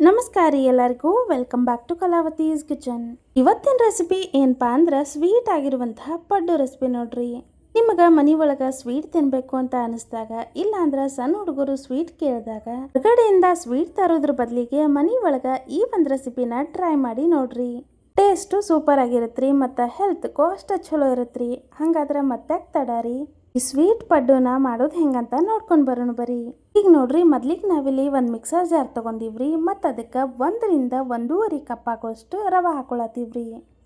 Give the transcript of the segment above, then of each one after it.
ನಮಸ್ಕಾರ ರೀ ಎಲ್ಲರಿಗೂ welcome back to Kalavathi's kitchen ಇವತ್ತಿನ ರೆಸಿಪಿ ಏನಪ್ಪಾ ಅಂದ್ರೆ ಸ್ವೀಟ್ ಆಗಿರುವಂತಹ ಪಡ್ಡು ರೆಸಿಪಿ ನೋಡ್ರಿ. ನಿಮಗೆ ಮನಿ ಒಳಗೆ ಸ್ವೀಟ್ ತಿನ್ನಬೇಕು ಅಂತ ಅನಿಸಿದಾಗ ಇಲ್ಲ ಅಂದ್ರೆ ಸಣ್ಣ ಹುಡುಗರು ಸ್ವೀಟ್ ಕೇಳಿದಾಗ, ಹೊರಗಡೆಯಿಂದ ಸ್ವೀಟ್ ತರೋದ್ರ ಬದಲಿಗೆ ಮನಿ ಒಳಗೆ ಈ ಒಂದು ರೆಸಿಪಿನ ಟ್ರೈ ಮಾಡಿ ನೋಡ್ರಿ. ಟೇಸ್ಟು ಸೂಪರ್ ಆಗಿರತ್ರಿ ಮತ್ತು ಹೆಲ್ತ್ ಕೋಸ್ಟ್ ಚಲೋ ಇರತ್ರಿ. ಹಂಗಾದ್ರೆ ಮತ್ತೆ ತಡಾರಿ? ಈ ಸ್ವೀಟ್ ಪಡ್ಡುನ ಮಾಡೋದು ಹೆಂಗಂತ ನೋಡ್ಕೊಂಡು ಬರೋಣ ಬರ್ರಿ ಈಗ ನೋಡ್ರಿ, ಮೊದ್ಲಿಗೆ ನಾವಿಲ್ಲಿ ಒಂದು ಮಿಕ್ಸರ್ ಜಾರ್ ತಗೊಂಡಿವ್ರಿ, ಮತ್ತು ಅದಕ್ಕೆ ಒಂದರಿಂದ ಒಂದೂವರೆ ಕಪ್ ಆಗೋಷ್ಟು ರವೆ ಹಾಕೊಳತ್ತೀವ್ರಿ.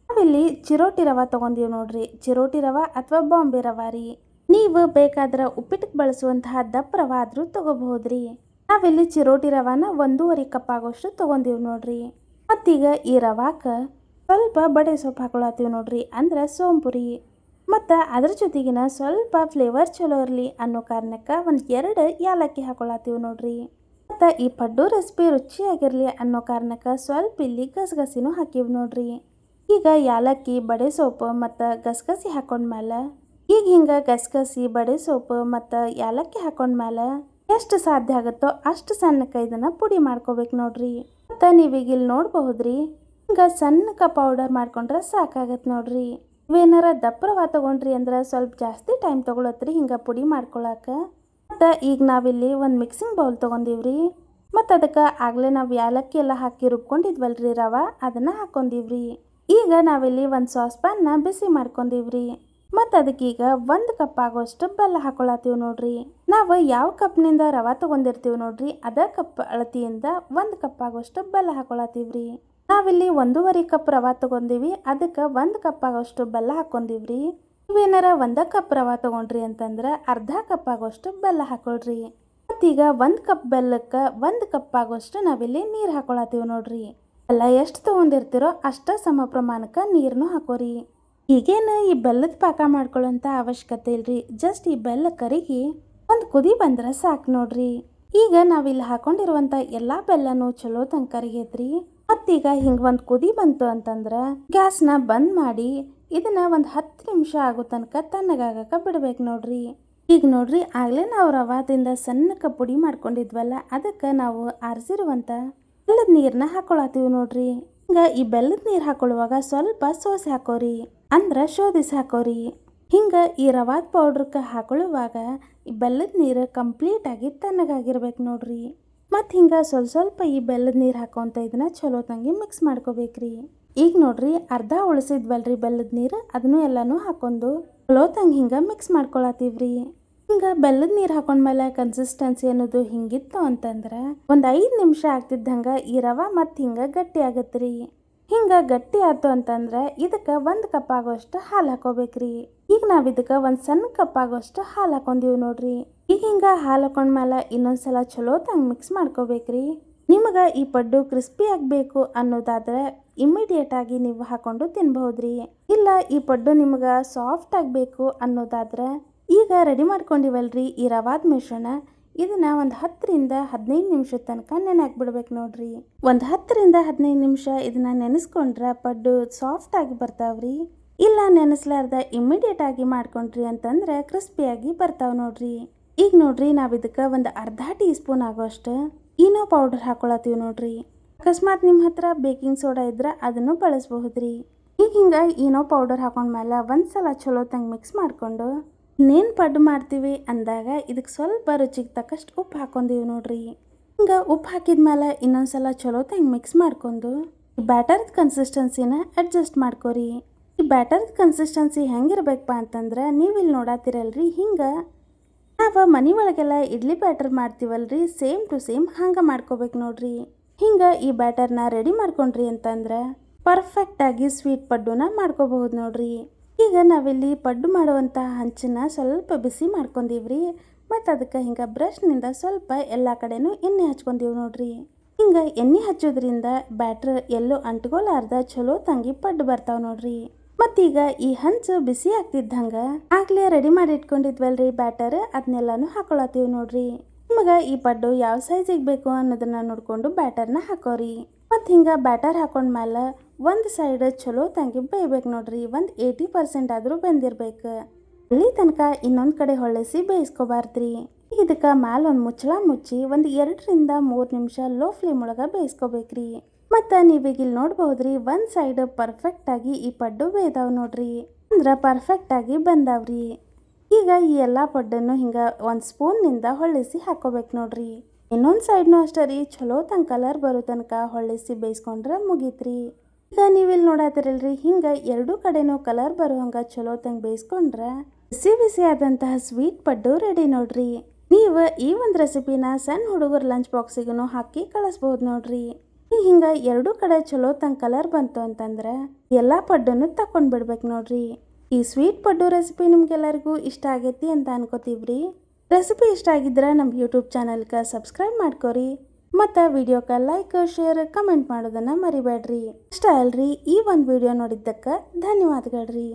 ನಾವಿಲ್ಲಿ ಚಿರೋಟಿ ರವೆ ತಗೊಂಡೀವಿ ನೋಡ್ರಿ, ಚಿರೋಟಿ ರವೆ ಅಥವಾ ಬಾಂಬೆ ರವೆ ರೀ. ನೀವು ಬೇಕಾದ್ರೆ ಉಪ್ಪಿಟ್ಟಿಗೆ ಬಳಸುವಂತಹ ದಪ್ಪ ರವೆ ಆದರೂ ತಗೋಬಹುದ್ರಿ. ನಾವಿಲ್ಲಿ ಚಿರೋಟಿ ರವಾನ ಒಂದೂವರೆ ಕಪ್ ಆಗೋಷ್ಟು ತಗೊಂಡೀವಿ ನೋಡ್ರಿ. ಮತ್ತೀಗ ಈ ರವಾಕ ಸ್ವಲ್ಪ ಬಡೆ ಸೊಪ್ಪು ಹಾಕೊಳತ್ತೀವಿ ನೋಡ್ರಿ, ಅಂದ್ರೆ ಸೋಂಪುರಿ ಮತ್ತು ಅದ್ರ ಜೊತೆಗಿನ ಸ್ವಲ್ಪ ಫ್ಲೇವರ್ ಚಲೋ ಇರಲಿ ಅನ್ನೋ ಕಾರಣಕ್ಕೆ ಒಂದು ಎರಡು ಯಾಲಕ್ಕಿ ಹಾಕೊಳತ್ತೀವಿ ನೋಡ್ರಿ. ಮತ್ತು ಈ ಪಡ್ಡು ರೆಸಿಪಿ ರುಚಿಯಾಗಿರಲಿ ಅನ್ನೋ ಕಾರಣಕ್ಕೆ ಸ್ವಲ್ಪ ಇಲ್ಲಿ ಗಸಗಸಿನೂ ಹಾಕಿವಿ ನೋಡ್ರಿ. ಈಗ ಏಲಕ್ಕಿ ಬಡೆ ಸೋಪು ಮತ್ತು ಗಸಗಸಿ ಹಾಕೊಂಡ್ಮೇಲೆ ಈಗ ಹಿಂಗೆ ಗಸಗಸಿ, ಬಡೆ ಸೋಪು ಮತ್ತು ಯಾಲಕ್ಕಿ ಹಾಕೊಂಡ್ಮೇಲೆ ಎಷ್ಟು ಸಾಧ್ಯ ಆಗುತ್ತೋ ಅಷ್ಟು ಸಣ್ಣಕ್ಕೆ ಇದನ್ನು ಪುಡಿ ಮಾಡ್ಕೋಬೇಕು ನೋಡ್ರಿ. ಮತ್ತು ನೀವೀಗ ಇಲ್ಲಿ ನೋಡ್ಬಹುದ್ರಿ, ಹಿಂಗೆ ಸಣ್ಣಕ್ಕೆ ಪೌಡರ್ ಮಾಡ್ಕೊಂಡ್ರೆ ಸಾಕಾಗತ್ತೆ ನೋಡ್ರಿ. ಇವೇನಾರ ದಪ್ಪ ರವೆ ತೊಗೊಂಡ್ರಿ ಅಂದ್ರೆ ಸ್ವಲ್ಪ ಜಾಸ್ತಿ ಟೈಮ್ ತೊಗೊಳತ್ರಿ, ಹಿಂಗೆ ಪುಡಿ ಮಾಡ್ಕೊಳಕ್ಕೆ ಮತ್ತು ಈಗ ನಾವಿಲ್ಲಿ ಒಂದು ಮಿಕ್ಸಿಂಗ್ ಬೌಲ್ ತೊಗೊಂಡಿವ್ರಿ. ಮತ್ತು ಅದಕ್ಕೆ ಆಗಲೇ ನಾವು ಯಾಲಕ್ಕಿ ಎಲ್ಲ ಹಾಕಿ ರುಬ್ಕೊಂಡಿದ್ವಲ್ರಿ ರವ, ಅದನ್ನು ಹಾಕೊಂಡಿವ್ರಿ. ಈಗ ನಾವಿಲ್ಲಿ ಒಂದು ಸಾಸ್ ಪ್ಯಾನ್ನ ಬಿಸಿ ಮಾಡ್ಕೊಂಡಿವ್ರಿ. ಮತ್ತು ಅದಕ್ಕೀಗ ಒಂದು ಕಪ್ ಆಗೋಷ್ಟು ಬೆಲ್ಲ ಹಾಕೊಳತ್ತೀವಿ ನೋಡ್ರಿ. ನಾವು ಯಾವ ಕಪ್ನಿಂದ ರವೆ ತೊಗೊಂಡಿರ್ತೀವಿ ನೋಡ್ರಿ, ಅದ ಕಪ್ ಅಳತಿಯಿಂದ ಒಂದು ಕಪ್ ಆಗೋಷ್ಟು ಬೆಲ್ಲ ಹಾಕೊಳತ್ತೀವ್ರಿ ನಾವಿಲ್ಲಿ ಒಂದೂವರೆ ಕಪ್ ರವಾ ತೊಗೊಂಡಿವಿ. ಅದಕ್ಕೆ ಒಂದು ಕಪ್ ಆಗೋಷ್ಟು ಬೆಲ್ಲ ಹಾಕ್ಕೊಂಡಿವ್ರಿ ನೀವೇನಾರ ಒಂದ ಕಪ್ ರವಾ ತೊಗೊಂಡ್ರಿ ಅಂತಂದ್ರೆ ಅರ್ಧ ಕಪ್ ಆಗೋಷ್ಟು ಬೆಲ್ಲ ಹಾಕೊಳ್ರಿ. ಮತ್ತೀಗ ಒಂದು ಕಪ್ ಬೆಲ್ಲಕ್ಕೆ ಒಂದು ಕಪ್ ಆಗೋಷ್ಟು ನಾವಿಲ್ಲಿ ನೀರು ಹಾಕೊಳತ್ತೀವಿ ನೋಡ್ರಿ. ಬೆಲ್ಲ ಎಷ್ಟು ತೊಗೊಂಡಿರ್ತೀರೋ ಅಷ್ಟ ಸಮ ಪ್ರಮಾಣಕ್ಕೆ ನೀರನ್ನು ಹಾಕೋರಿ. ಈಗೇನು ಈ ಬೆಲ್ಲದ ಪಾಕ ಮಾಡ್ಕೊಳ್ಳೋಂಥ ಅವಶ್ಯಕತೆ ಇಲ್ರಿ. ಜಸ್ಟ್ ಈ ಬೆಲ್ಲ ಕರಿಗಿ ಒಂದು ಕುದಿ ಬಂದ್ರೆ ಸಾಕು ನೋಡ್ರಿ. ಈಗ ನಾವಿಲ್ಲಿ ಹಾಕೊಂಡಿರುವಂಥ ಎಲ್ಲ ಬೆಲ್ಲನೂ ಚಲೋ ತಂಗ ಕರಿಗೈತ್ರಿ ಮತ್ತೀಗ ಹಿಂಗೆ ಒಂದು ಕುದಿ ಬಂತು ಅಂತಂದ್ರೆ ಗ್ಯಾಸ್ನ ಬಂದ್ ಮಾಡಿ ಇದನ್ನ ಒಂದು ಹತ್ತು ನಿಮಿಷ ಆಗೋ ತನಕ ತಣ್ಣಗಾಗಕ್ಕೆ ಬಿಡ್ಬೇಕು ನೋಡ್ರಿ. ಈಗ ನೋಡ್ರಿ ಆಗಲೇ ನಾವು ರವಾದಿಂದ ಸಣ್ಣಕ್ಕೆ ಪುಡಿ ಮಾಡ್ಕೊಂಡಿದ್ವಲ್ಲ, ಅದಕ್ಕೆ ನಾವು ಆರಿಸಿರುವಂಥ ಬೆಲ್ಲದ ನೀರನ್ನ ಹಾಕೊಳತ್ತೀವಿ ನೋಡ್ರಿ. ಹಿಂಗೆ ಈ ಬೆಲ್ಲದ ನೀರು ಹಾಕೊಳ್ಳುವಾಗ ಸ್ವಲ್ಪ ಸೋಸೆ ಹಾಕೋರಿ, ಅಂದ್ರೆ ಶೋಧಿಸಿ ಹಾಕೋರಿ. ಹಿಂಗೆ ಈ ರವಾದ ಪೌಡ್ರಕ್ಕೆ ಹಾಕೊಳ್ಳುವಾಗ ಈ ಬೆಲ್ಲದ ನೀರು ಕಂಪ್ಲೀಟಾಗಿ ತಣ್ಣಗಾಗಿರ್ಬೇಕು ನೋಡ್ರಿ. ಮತ್ತು ಹಿಂಗೆ ಸ್ವಲ್ಪ ಸ್ವಲ್ಪ ಈ ಬೆಲ್ಲದ ನೀರು ಹಾಕೋಂತ ಇದನ್ನು ಚಲೋ ತಂಗಿ ಮಿಕ್ಸ್ ಮಾಡ್ಕೋಬೇಕ್ರಿ. ಈಗ ನೋಡ್ರಿ ಅರ್ಧ ಉಳಿಸಿದ್ವಲ್ರಿ ಬೆಲ್ಲದ ನೀರು, ಅದನ್ನು ಎಲ್ಲನೂ ಹಾಕೊಂಡು ಚಲೋ ತಂಗಿ ಹಿಂಗೆ ಮಿಕ್ಸ್ ಮಾಡ್ಕೊಳತ್ತೀವ್ರಿ. ಹಿಂಗೆ ಬೆಲ್ಲದ ನೀರು ಹಾಕೊಂಡ್ಮೇಲೆ ಕನ್ಸಿಸ್ಟೆನ್ಸಿ ಅನ್ನೋದು ಹಿಂಗಿತ್ತು ಅಂತಂದ್ರೆ ಒಂದು ಐದು ನಿಮಿಷ ಆಗ್ತಿದ್ದಂಗೆ ಈ ರವೆ ಮತ್ತು ಹಿಂಗೆ ಗಟ್ಟಿ ಆಗತ್ರಿ. ಹಿಂಗೆ ಗಟ್ಟಿ ಆಯ್ತು ಅಂತಂದ್ರೆ ಇದಕ್ಕೆ ಒಂದು ಕಪ್ ಆಗೋಷ್ಟು ಹಾಲು ಹಾಕೋಬೇಕ್ರಿ. ಈಗ ನಾವು ಇದಕ್ಕೆ ಒಂದು ಸಣ್ಣ ಕಪ್ ಆಗೋಷ್ಟು ಹಾಲು ಹಾಕೊಂಡಿವಿ ನೋಡ್ರಿ. ಈಗ ಹಿಂಗೆ ಹಾಲು ಹಾಕೊಂಡ್ಮೇಲೆ ಇನ್ನೊಂದ್ಸಲ ಚಲೋ ತಂಗ ಮಿಕ್ಸ್ ಮಾಡ್ಕೋಬೇಕ್ರಿ. ನಿಮಗೆ ಈ ಪಡ್ಡು ಕ್ರಿಸ್ಪಿ ಆಗಬೇಕು ಅನ್ನೋದಾದ್ರೆ ಇಮಿಡಿಯೇಟ್ ಆಗಿ ನೀವು ಹಾಕೊಂಡು ತಿನ್ಬಹುದ್ರಿ. ಇಲ್ಲ ಈ ಪಡ್ಡು ನಿಮಗೆ ಸಾಫ್ಟ್ ಆಗಬೇಕು ಅನ್ನೋದಾದ್ರೆ ಈಗ ರೆಡಿ ಮಾಡ್ಕೊಂಡಿವಲ್ರಿ ಈ ರವಾದ ಮಿಶ್ರಣ. ಇದನ್ನ ಒಂದು ಹತ್ತರಿಂದ ಹದಿನೈದು ನಿಮಿಷದ ತನಕ ನೆನೆ ನೋಡ್ರಿ. ಒಂದು ಹತ್ತರಿಂದ ಹದಿನೈದು ನಿಮಿಷ ಇದನ್ನ ನೆನೆಸ್ಕೊಂಡ್ರೆ ಪಡ್ಡು ಸಾಫ್ಟ್ ಆಗಿ ಬರ್ತಾವ್ರಿ. ಇಲ್ಲ ನೆನೆಸ್ಲಾರ್ದ ಇಮಿಡಿಯೇಟ್ ಆಗಿ ಮಾಡ್ಕೊಂಡ್ರಿ ಅಂತಂದ್ರೆ ಕ್ರಿಸ್ಪಿಯಾಗಿ ಬರ್ತಾವ ನೋಡ್ರಿ. ಈಗ ನೋಡ್ರಿ ನಾವು ಇದಕ್ಕೆ ಒಂದು ಅರ್ಧ ಟೀ ಸ್ಪೂನ್ ಆಗೋಷ್ಟು ಈನೋ ಪೌಡರ್ ಹಾಕೊಳತ್ತೀವಿ ನೋಡ್ರಿ. ಅಕಸ್ಮಾತ್ ನಿಮ್ಮ ಹತ್ರ ಬೇಕಿಂಗ್ ಸೋಡಾ ಇದ್ರೆ ಅದನ್ನು ಬಳಸಬಹುದ್ರಿ. ಈಗ ಹಿಂಗೆ ಏನೋ ಪೌಡರ್ ಹಾಕೊಂಡ್ಮೇಲೆ ಒಂದ್ಸಲ ಚಲೋ ತಂಗೆ ಮಿಕ್ಸ್ ಮಾಡಿಕೊಂಡು ಇನ್ನೇನು ಪಡ್ಡು ಮಾಡ್ತೀವಿ ಅಂದಾಗ ಇದಕ್ಕೆ ಸ್ವಲ್ಪ ರುಚಿಗೆ ತಕ್ಕಷ್ಟು ಉಪ್ಪು ಹಾಕೊಂಡೀವಿ ನೋಡ್ರಿ. ಹಿಂಗೆ ಉಪ್ಪು ಹಾಕಿದ್ಮೇಲೆ ಇನ್ನೊಂದ್ಸಲ ಚಲೋ ತಂಗೆ ಮಿಕ್ಸ್ ಮಾಡ್ಕೊಂಡು ಬ್ಯಾಟರ್ ಕನ್ಸಿಸ್ಟೆನ್ಸಿನ ಅಡ್ಜಸ್ಟ್ ಮಾಡ್ಕೋರಿ. ಈ ಬ್ಯಾಟರ್ ಕನ್ಸಿಸ್ಟೆನ್ಸಿ ಹೆಂಗಿರ್ಬೇಕಪ್ಪ ಅಂತಂದ್ರೆ ನೀವು ಇಲ್ಲಿ ನೋಡತ್ತೀರಲ್ರಿ ಹಿಂಗೆ ನಾವು ಮನೆ ಒಳಗೆಲ್ಲ ಇಡ್ಲಿ ಬ್ಯಾಟರ್ ಮಾಡ್ತೀವಲ್ರಿ? ಸೇಮ್ ಟು ಸೇಮ್ ಹಂಗೆ ಮಾಡ್ಕೋಬೇಕು ನೋಡ್ರಿ. ಹಿಂಗೆ ಈ ಬ್ಯಾಟರ್ನ ರೆಡಿ ಮಾಡ್ಕೊಂಡ್ರಿ ಅಂತಂದ್ರೆ ಪರ್ಫೆಕ್ಟಾಗಿ ಸ್ವೀಟ್ ಪಡ್ಡುನ ಮಾಡ್ಕೋಬಹುದು ನೋಡ್ರಿ. ಈಗ ನಾವಿಲ್ಲಿ ಪಡ್ಡು ಮಾಡುವಂಥ ಹಂಚನ್ನ ಸ್ವಲ್ಪ ಬಿಸಿ ಮಾಡ್ಕೊಂಡೀವ್ರಿ. ಮತ್ತು ಅದಕ್ಕೆ ಹಿಂಗೆ ಬ್ರಷ್ನಿಂದ ಸ್ವಲ್ಪ ಎಲ್ಲ ಕಡೆನೂ ಎಣ್ಣೆ ಹಚ್ಕೊಂಡೀವಿ ನೋಡ್ರಿ. ಹಿಂಗೆ ಎಣ್ಣೆ ಹಚ್ಚೋದ್ರಿಂದ ಬ್ಯಾಟ್ರ್ ಎಲ್ಲೋ ಅಂಟ್ಕೊಲಾರ್ದ ಚಲೋ ತಂಗಿ ಪಡ್ಡು ಬರ್ತಾವೆ ನೋಡ್ರಿ. ಮತ್ತೀಗ ಈ ಹಂಚು ಬಿಸಿ ಆಗ್ತಿದ್ದಂಗೆ ಆಗ್ಲೇ ರೆಡಿ ಮಾಡಿ ಇಟ್ಕೊಂಡಿದ್ವಲ್ರಿ ಬ್ಯಾಟರ್ ಅದನ್ನೆಲ್ಲಾನು ಹಾಕೊಳತ್ತೀವಿ ನೋಡ್ರಿ. ನಿಮಗೆ ಈ ಪಡ್ಡು ಯಾವ ಸೈಜಿಗೆ ಬೇಕು ಅನ್ನೋದನ್ನ ನೋಡಿಕೊಂಡು ಬ್ಯಾಟರ್ನ ಹಾಕೋರಿ. ಮತ್ತು ಹಿಂಗೆ ಬ್ಯಾಟರ್ ಹಾಕೊಂಡ್ಮೇಲೆ ಒಂದು ಸೈಡ್ ಚಲೋ ತಂಗಿ ಬೇಯ್ಬೇಕು ನೋಡ್ರಿ. ಒಂದು ಏಯ್ಟಿ ಪರ್ಸೆಂಟ್ ಆದರೂ ಬೆಂದಿರ್ಬೇಕು. ಅಲ್ಲಿ ತನಕ ಇನ್ನೊಂದು ಕಡೆ ಹೊಳೆಸಿ ಬೇಯಿಸ್ಕೋಬಾರ್ದ್ರಿ. ಇದಕ್ಕೆ ಮ್ಯಾಲ ಒಂದು ಮುಚ್ಚಳ ಮುಚ್ಚಿ ಒಂದು ಎರಡರಿಂದ ಮೂರು ನಿಮಿಷ ಲೋ ಫ್ಲೇಮ್ ಒಳಗೆ ಬೇಯಿಸ್ಕೋಬೇಕ್ರಿ. ಮತ್ತು ನೀವೀಗ ಇಲ್ಲಿ ರೀ ಒಂದು ಸೈಡ್ ಪರ್ಫೆಕ್ಟಾಗಿ ಈ ಪಡ್ಡು ಬೇಯ್ದಾವ್ ನೋಡ್ರಿ. ಅಂದ್ರೆ ಪರ್ಫೆಕ್ಟಾಗಿ ಬಂದಾವ್ರಿ. ಈಗ ಈ ಎಲ್ಲ ಪಡ್ಡನ್ನು ಹಿಂಗೆ ಒಂದು ಸ್ಪೂನ್ನಿಂದ ಹೊಳ್ಳಿಸಿ ಹಾಕೋಬೇಕು ನೋಡ್ರಿ. ಇನ್ನೊಂದು ಸೈಡ್ನು ಅಷ್ಟೇ ರೀ, ಚಲೋ ತನಕ ಕಲರ್ ಬರೋ ತನಕ ಹೊಳ್ಳಿಸಿ ಬೇಯಿಸ್ಕೊಂಡ್ರೆ ಮುಗೀತ್ರಿ. ಈಗ ನೀವಿಲ್ಲಿ ನೋಡತ್ತಿರಲ್ರಿ ಹಿಂಗೆ ಎರಡೂ ಕಡೆನೂ ಕಲರ್ ಬರೋ ಹಂಗೆ ಚಲೋ ತಂಗೆ ಬೇಯಿಸ್ಕೊಂಡ್ರೆ ಬಿಸಿ ಬಿಸಿ ಆದಂತಹ ಸ್ವೀಟ್ ಪಡ್ಡು ರೆಡಿ ನೋಡ್ರಿ. ನೀವು ಈ ಒಂದು ರೆಸಿಪಿನ ಸಣ್ಣ ಹುಡುಗರ ಲಂಚ್ ಬಾಕ್ಸಿಗೂ ಹಾಕಿ ಕಳಿಸ್ಬೋದು ನೋಡ್ರಿ. ಹಿಂಗೆ ಎರಡೂ ಕಡೆ ಚಲೋ ತಂಗ ಕಲರ್ ಬಂತು ಅಂತಂದ್ರೆ ಎಲ್ಲ ಪಡ್ಡನ್ನು ತಕೊಂಡ್ ಬಿಡ್ಬೇಕು ನೋಡ್ರಿ. ಈ ಸ್ವೀಟ್ ಪಡ್ಡು ರೆಸಿಪಿ ನಿಮ್ಗೆಲ್ಲರಿಗೂ ಇಷ್ಟ ಆಗೈತಿ ಅಂತ ಅನ್ಕೋತೀವ್ರಿ. ರೆಸಿಪಿ ಇಷ್ಟ ಆಗಿದ್ರೆ ನಮ್ಮ ಯೂಟ್ಯೂಬ್ ಚಾನಲ್ಗೆ ಸಬ್ಸ್ಕ್ರೈಬ್ ಮಾಡ್ಕೊರಿ. ಮತ್ತು ವಿಡಿಯೋಕ್ಕೆ ಲೈಕ್ ಶೇರ್ ಕಮೆಂಟ್ ಮಾಡೋದನ್ನು ಮರಿಬೇಡ್ರಿ. ಇಷ್ಟ ಅಲ್ರಿ ಈ ಒಂದು ವಿಡಿಯೋ ನೋಡಿದ್ದಕ್ಕೆ ಧನ್ಯವಾದಗಳ್ರಿ.